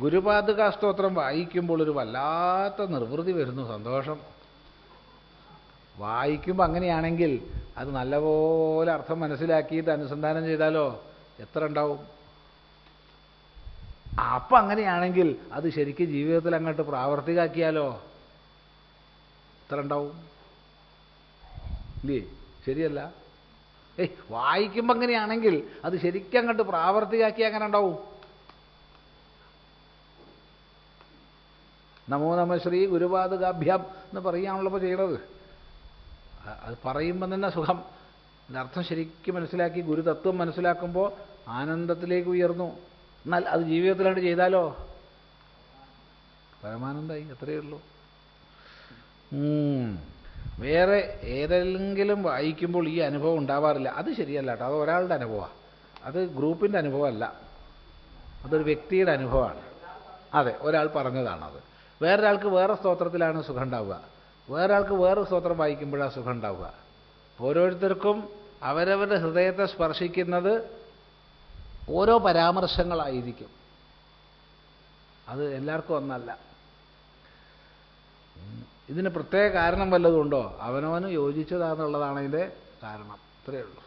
ഗുരുപാതുക സ്തോത്രം വായിക്കുമ്പോൾ ഒരു വല്ലാത്ത നിർവൃതി വരുന്നു സന്തോഷം. വായിക്കുമ്പോൾ അങ്ങനെയാണെങ്കിൽ അത് നല്ലപോലെ അർത്ഥം മനസ്സിലാക്കിയിട്ട് അനുസന്ധാനം ചെയ്താലോ എത്ര ഉണ്ടാവും? അപ്പം അങ്ങനെയാണെങ്കിൽ അത് ശരിക്കും ജീവിതത്തിൽ അങ്ങോട്ട് പ്രാവർത്തികമാക്കിയാലോ എത്ര ഉണ്ടാവും? ഇല്ലേ? ശരിയല്ല. ഏയ് വായിക്കുമ്പോൾ അങ്ങനെയാണെങ്കിൽ അത് ശരിക്കും അങ്ങോട്ട് പ്രാവർത്തികമാക്കി അങ്ങനെ ഉണ്ടാവും? നമോ നമ ശ്രീ ഗുരുപാദകാഭ്യാം എന്ന് പറയാനുള്ളപ്പോൾ ചെയ്യണത്. അത് പറയുമ്പോൾ തന്നെ സുഖം. അർത്ഥം ശരിക്കും മനസ്സിലാക്കി ഗുരുതത്വം മനസ്സിലാക്കുമ്പോൾ ആനന്ദത്തിലേക്ക് ഉയർന്നു. എന്നാൽ അത് ജീവിതത്തിലാണ്ട് ചെയ്താലോ? പരമാനന്ദമായി അത്രയേ ഉള്ളൂ. വേറെ ഏതെങ്കിലും വായിക്കുമ്പോൾ ഈ അനുഭവം ഉണ്ടാവാറില്ല. അത് ശരിയല്ല കേട്ടോ. അത് ഒരാളുടെ അനുഭവമാണ് അത് ഗ്രൂപ്പിന്റെ അനുഭവമല്ല. അതൊരു വ്യക്തിയുടെ അനുഭവമാണ് അതെ ഒരാൾ പറഞ്ഞതാണത് വേറൊരാൾക്ക് വേറെ സ്തോത്രത്തിലാണ് സുഖം ഉണ്ടാവുക വേറൊരാൾക്ക് വേറെ സ്തോത്രം വായിക്കുമ്പോഴാണ് സുഖം ഉണ്ടാവുക ഓരോരുത്തർക്കും അവരവരുടെ ഹൃദയത്തെ സ്പർശിക്കുന്നത് ഓരോ പരാമർശങ്ങളായിരിക്കും. അത് എല്ലാവർക്കും ഒന്നല്ല. ഇതിന് പ്രത്യേക കാരണം വല്ലതും ഉണ്ടോ? അവനവന് യോജിച്ചതാണെന്നുള്ളതാണ് അതിന്റെ കാരണം. ഇത്രയേ ഉള്ളൂ.